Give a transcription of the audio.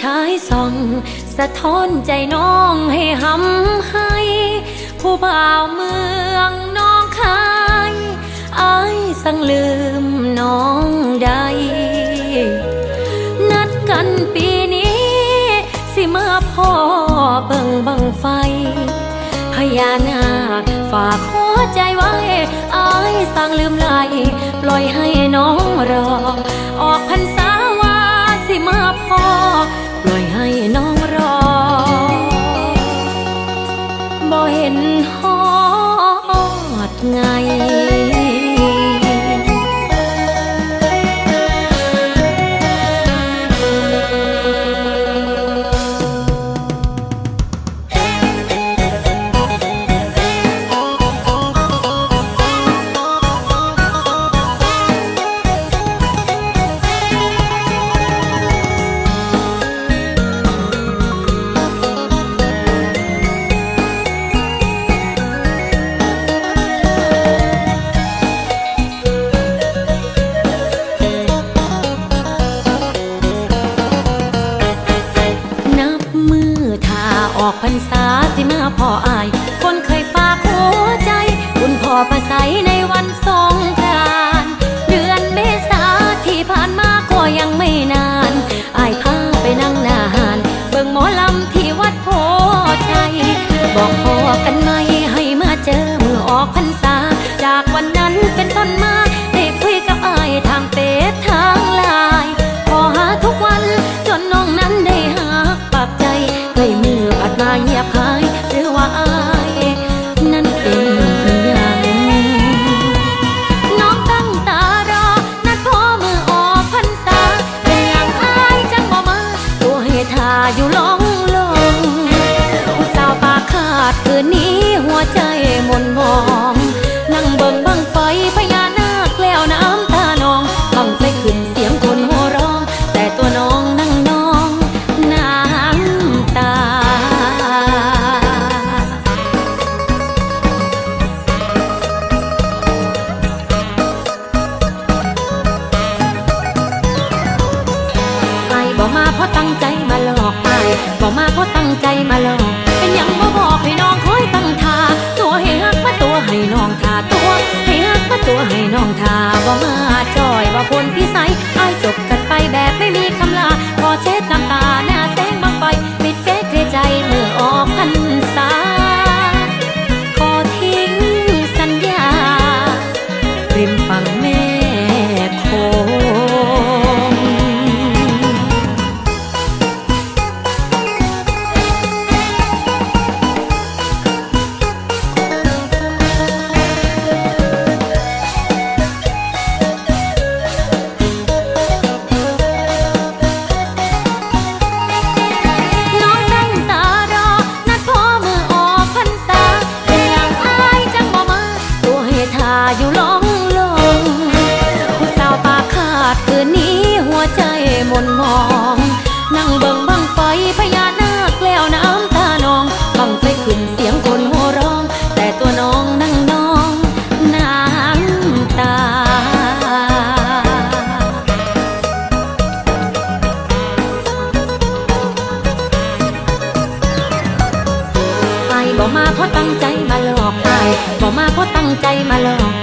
ชายส่อง สะท้อนใจน้องให้หำให้ ผู้บ่าวเมืองน้องคายอายสั่งลืมน้องใด นัดกันปีนี้ สิมาพ่อเบิ่งบังไฟ พญานาคฝากหัวใจไว้อายสั่งลืมไหลปล่อยให้น้องรอ ออกพรรษาว่าสิมาพ่อ สิมาพ่ออาย คนเคยฝากหัวใจ คุณพ่อประสัยในวันสงกร อยู่ลงลงผู้สาวปากขาดคืนนี้หัวใจหมนมอง บอมาเพราตั้งใจมาหลอกเป็นยังบ่บอกให้น้องคอยตั้งท่าตัวให้ฮักมาตัวให้น้องท่าตัวให้ฮักมาตัวให้น้องท่าบ่มาจอยว่าพลพิสัย ไฟพญานาคแล้วน้ำตานองบังไฟขึ้นเสียงคนโหร้อง แต่ตัวน้องนั่งนองน้ำตา ไอ้บอกมาเพราะตั้งใจมาหลอกไอ้บอกมาเพราะตั้งใจมาหลอก